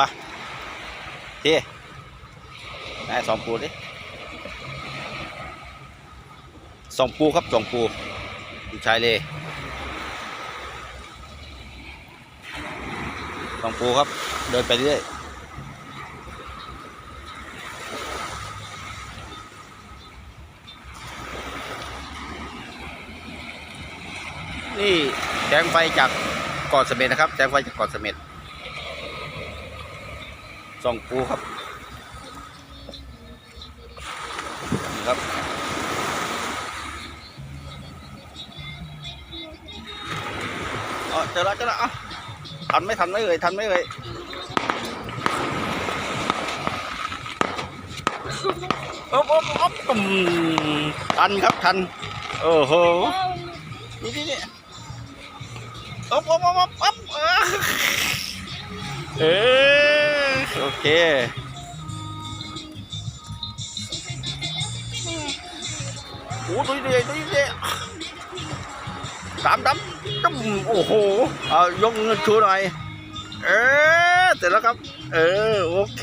ไปทีได้สองปูดิสองปูครับสองปูอยู่ชายเลยสองปูครับ เดินไปเรื่อยนี่แสงไฟจากเกาะเสม็ดนะครับแสงไฟจากเกาะเสม็ด ส่องปูครับนี่ครับเออเจอแล้วเจอแล้วอะทันไหม่ทันไหมเอ่ยทันไหมเอ่ยอ๊บอ๊บอ๊บอืมทันครับทันโอ้โหนี่นี่นี่อ๊บอ๊บอ๊บอ๊บอ๊บเออเออ โอเค โอ้ตัวนี้ตัวนี้ดำดำดำโอ้โห เอายกชูหน่อย เออเสร็จแล้วครับ เออ โอเค